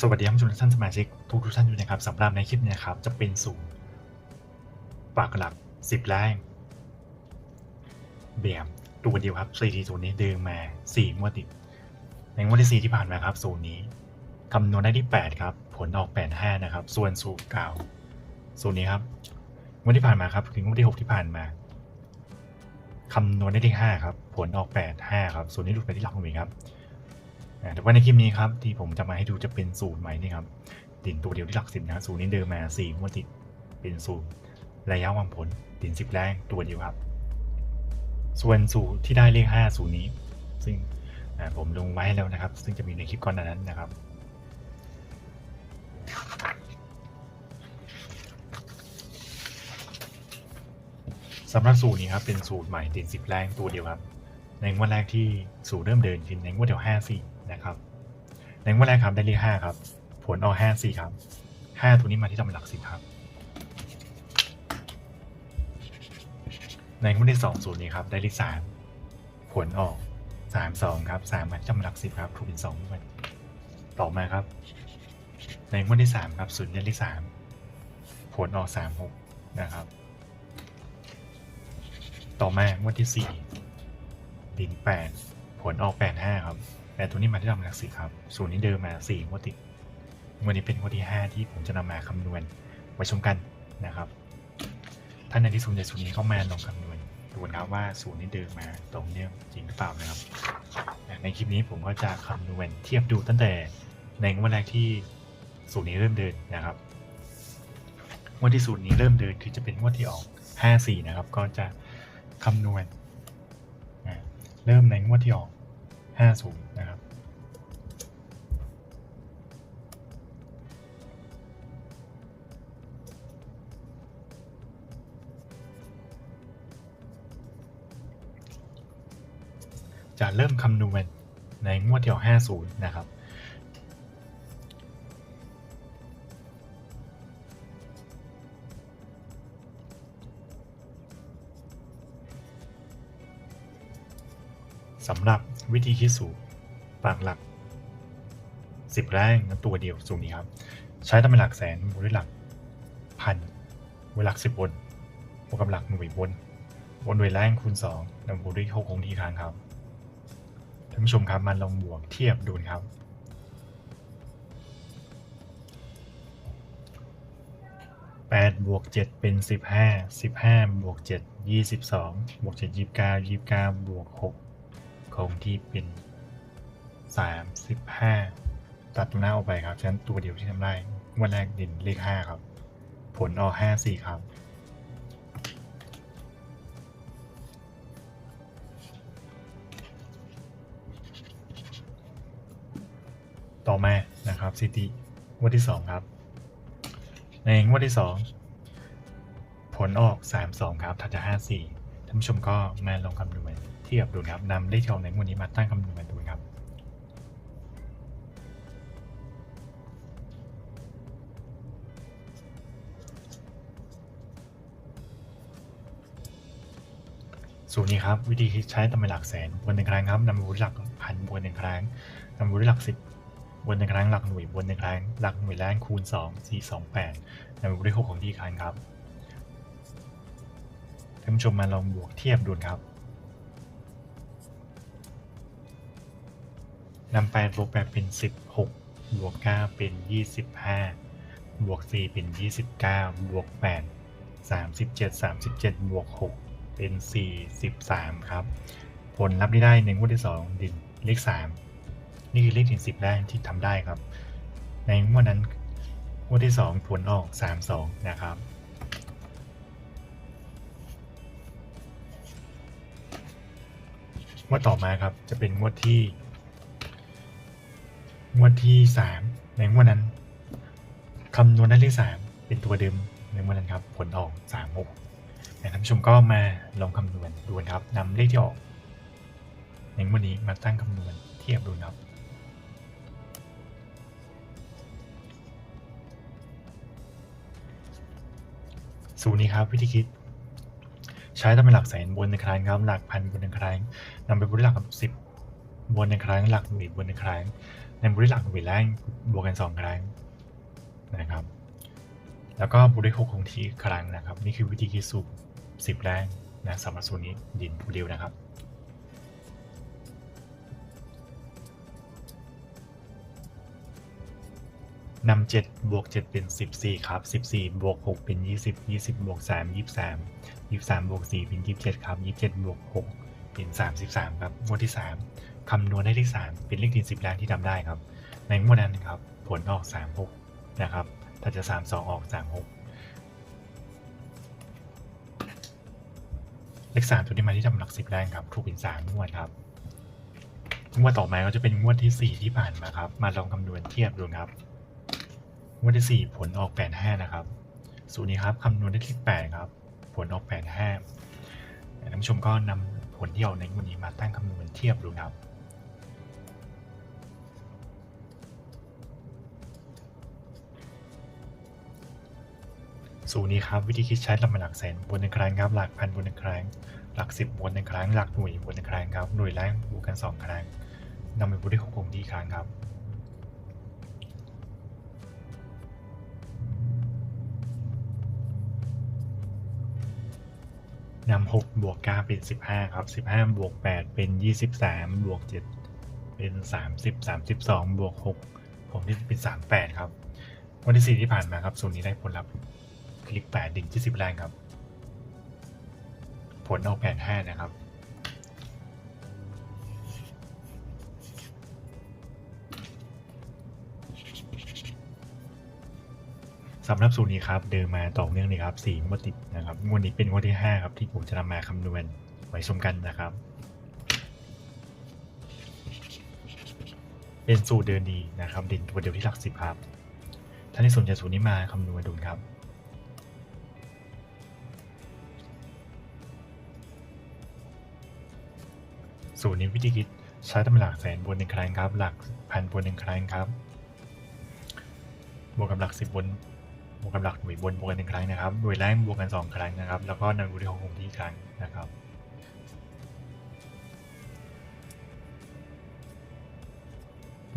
สวัสดีท่านผู้ชมทุกท่านสมาชิกทุกทุกท่านด้วยนะครับสำหรับในคลิปนี้ครับจะเป็นสูตรปากหลักสิบแรงเบียมตัวเดียวครับสี่ทีสูนี้เดิมมาสี่งวดติด ในงวดที่สี่ที่ผ่านมาครับสูตรนี้คำนวณได้ที่แปดครับ ผลออกแปดห้านะครับ ส่วนสูตรเก่าสูตรนี้ครับงวดที่ผ่านมาครับถึงงวดที่หกที่ผ่านมาคำนวณได้ที่ห้าครับ ผลออกแปดห้าครับสูตรนี้หลุดไปที่หลักหน่วยครับ แต่ว่าในคลิปนี้ครับที่ผมจะมาให้ดูจะเป็นสูตรใหม่นี่ครับตินตัวเดียวที่หลักสิบนะสูตรนี้เดิมมาสี่งวดติดเป็นสูตรระยะวางผลตินสิบแรงตัวเดียวครับ ส่วนสูตรที่ได้เลขห้าสูตรนี้ ซึ่งผมลงไว้ให้แล้วนะครับ ซึ่งจะมีในคลิปก่อนนั้นนะครับสำหรับสูตรนี้ครับเป็นสูตรใหม่ติดสิบแรงตัวเดียวครับ ในงวดแรกที่สูตรเริ่มเดินคือในงวดเดียวห้าสี่ นะครับในงวดแรกครับได้เลขห้าครับ ผลออกห้าสี่ครับห้าตัวนี้มาที่ตำหน่งหลักสิบครับ ในงวดที่สองสูตรนี้ครับได้เลขสามผลออกสามสองครับสามมาที่ตำหน่งหลักสิบครับถูกเป็นสองด้วยต่อมาครับ ในงวดที่สามครับสูตรได้เลขสามผลออกสามหกนะครับ ต่อมางวดที่สี่ดินแปดผลออกแปดห้าครับ แต่ตัวนี้มาที่ตำหลักสิบครับ สูตรนี้เดิมมาสี่งวดติดวดนี้เป็นงวดที่ห้าที่ผมจะนำมาคำนวณไว้ชมกันนะครับท่านในที่สูตรในสูตรนี้เข้ามาลองคำนวณดูนะครับว่าสูตรนี้เดิมมาตรงเนี้ยจริงหรือเปล่านะครับ ในคลิปนี้ผมก็จะคำนวณเทียบดูตั้งแต่ในงวดแรกที่สูตรนี้เริ่มเดินนะครับงวดที่สูตรนี้เริ่มเดินคือจะเป็นงวดที่ออกห้าสี่นะครับ ก็จะคำนวณเริ่มในงวดที่ออก 50 จะเริ่มคำนวณในงวดที่ออก50 นะครับ สำหรับวิธีคิดสูตรปากหลัก 10 แรงตัวเดียวสูตรนี้ครับ ใช้ตำเป็นหลักแสนบวกด้วยหลักพันบวกหลักสิบบนบวกกับหลักหน่วยบนบนด้วยแรงคูณ2นำบวกด้วยหกคงที่ค้างครับ ท่านผู้ชมครับมาลองบวกเทียบดูนะครับ แปดบวกเจ็ดเป็นสิบห้าสิบห้าบวกเจ็ดยี่สิบสองบวกเจ็ดยี่สิบเก้ายี่สิบเก้าบวกหกคงที่เป็นสามสิบห้าตัดตัวหน้าออกไปครับฉะนั้นตัวเดียวที่ทำได้วันแรกด่นเลขห้าครับ ผลออกห้าสี่ครับ ต่อมานะครับซิตี้งวดที่สองครับ ในงวดที่สองผลออก 3 2 ครับถัดจาก5 4ท่านผู้ชมก็มาลองคำนวณเทียบดูครับนำเลขที่ออกในงวดนี้มาตั้งคำนวณดูครับสูตรนี้ครับวิธีคิดใช้ตำแหน่งหลักแสนบนหนึ่งครั้งครับนำบนหลักพันบนหนึ่งครั้งนำบนหลักสิบ บนหนึ่งครั้งหลักหน่วยบนหนึ่งครั้งหลักหน่วยแรงคูณ2 4 2 8นำบนด้วยหกของที่ครั้งครับท่านผู้ชมมาลองบวกเทียบดูครับนำแปดบวกแปดเป็น16บวก9เป็น25บวก4เป็น29บวก8 37 37บวก6เป็น43ครับ ผลลัพธ์ที่ได้ในงวดที่2ดินเลข3 นี่คือเลขถึง10แรกที่ทำได้ครับ ในงวดนั้นงวดที่2ผลออก32นะครับงวดต่อมาครับจะเป็นงวดที่งวดที่3ในงวดนั้นคำนวณได้เลข3เป็นตัวเดิมในงวดนั้นครับ ผลออก36แต่ท่านผู้ชมก็มาลองคำนวณดูนะครับนำเลขที่ออกในงวดนี้มาตั้งคำนวณเทียบดูนะครับ สูตรนี้ครับวิธีคิด ใช้ตำเป็นหลักแสนบนหนึ่งครั้งครับหลักพันบนหนึ่งครั้งนำไปบนหลักสิบบนหนึ่งครั้งหลักหน่นบนหนึ่งครั้งนำบริหลักหน่นแรกบวกกันสองครั้งนะครับ แล้วก็บวกด้วยหกคงที่ครั้งนะครับ นี่คือวิธีคิดสูตรสิบแรงนะสำหรับสูตรนี้ดินผู้เดียวนะครับ นำเจ็ดบวกเจ็ดเป็นสิบสี่ครับสิบสี่บวกหกเป็นยี่สิบยี่สิบบวกสามยี่สามยี่สามบวกสี่เป็นยี่สิบเจ็ดครับยี่สิบเจ็ดบวกหกเป็นสามสิบสามครับงวดที่สามคำนวณได้เลขสามเป็นเลขดินสิบล้านที่ทำได้ครับ ในงวดนั้นครับ ผลออกสามหกนะครับ ถ้าจะสามสองออกสามหกเลขสามตัวนี้มาที่ทำหลักสิบได้ครับถูกเป็นสามงวดครับงวดต่อมาก็จะเป็นงวดที่สี่ที่ผ่านมาครับ มาลองคำนวณเทียบดูครับ วดที่ 4 ผลออก 85 นะครับ สูตรนี้ครับคำนวณได้ที่ 8 ครับ ผลออก 85ท่านผู้ชมก็นำผลที่ออกในวดนี้มาตั้งคำนวณเทียบดูครับสูตรนี้ครับวิธีคิดใช้ลำดับหลักแสนบนหนึ่งครั้งครับหลักพันบนหนึ่งครั้งหลักสิบบนหนึ่งครั้งหลักหน่วยบนหนึ่งครั้งครับหน่วยแรกบวกกันสองครั้งนำไปบวกด้วยหกคงที่ครั้งครับ นำหกบวกเก้าเป็นสิบห้าครับสิบห้าบวกแปดเป็นยี่สิบสามบวกเจ็ดเป็นสามสิบสามสิบสองบวกหกผมที่เป็นสามแปดครับ วันที่สี่ที่ผ่านมาครับสูตรนี้ได้ผลลัพธ์คลิกแปดดิ่งที่สิบแรงครับ ผลออกแปดห้านะครับ สำหรับสูตรนี้ครับเดินมาต่อเนื่องเลยครับสี่งวดติดนะครับงวดนี้เป็นงวดที่ห้าครับที่ผมจะนำมาคำนวณไว้ชมกันนะครับ เป็นสูตรเดินดีนะครับด่นตัวเดียวที่หลักสิบครับท่านที่สนใจสูตรนี้มาคำนวณดูครับสูตรนี้วิธีคิดใช้ตำหน่งหลักแสนบนหนึ่งครั้งครับ หลักพันบนหนึ่งครั้งครับบวกกับหลักสิบบน บวกกับหลักหน่วยบนบวกกันหนึ่งครั้งนะครับหน่วยแรกบวกกันสองครั้งนะครับ แล้วก็นำบวกที่หกคงที่ครั้งนะครับ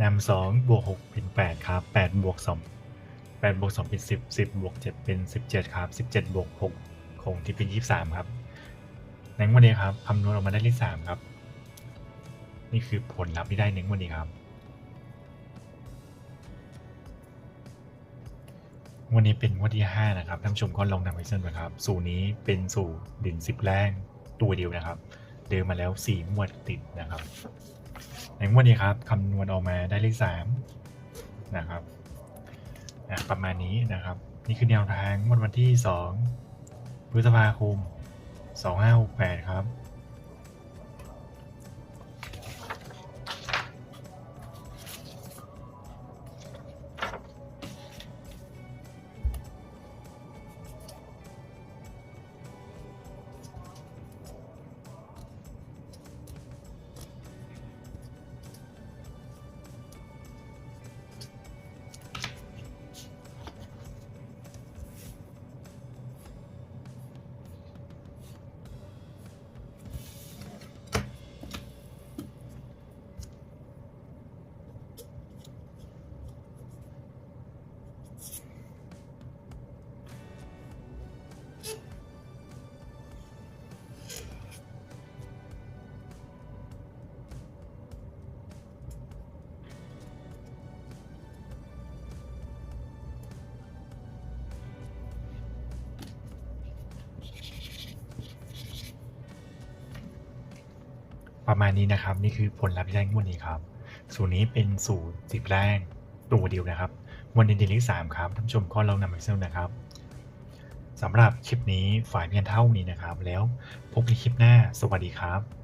นำสองบวกหกเป็นแปดครับแปดบวกสองแปดบวกสองเป็นสิบสิบบวกเจ็ดเป็นสิบเจ็ดครับสิบเจ็ดบวกหกคงที่เป็นยี่สิบสามครับในวันนี้ครับคำนวณออกมาได้เลขสามครับ นี่คือผลลัพธ์ที่ได้ในวันนี้ครับ วันนี้เป็นวันที่ 5 นะครับท่านชมก็ลองนำไปเส้นนะครับ สูตรนี้เป็นสูตรดินสิบแรงตัวเดียวนะครับ เดินมาแล้ว4งวดติดนะครับ ในงวดนี้ครับคำนวณออกมาได้เลข3นะครับอะประมาณนี้นะครับ นี่คือแนวทางงวดวันที่ 2 พฤษภาคม 2568 ครับ ประมาณนี้นะครับ นี่คือผลลัพธ์ที่ได้งวดนี้ครับ สูตรนี้เป็นสูตรสิบแรงตัวเดียวนะครับวันเด่นเด่นเลขสามครับท่านผู้ชมก็ลองนำมาเซลนะครับสำหรับคลิปนี้ฝ่ายเพียงเท่านี้นะครับ แล้วพบในคลิปหน้าสวัสดีครับ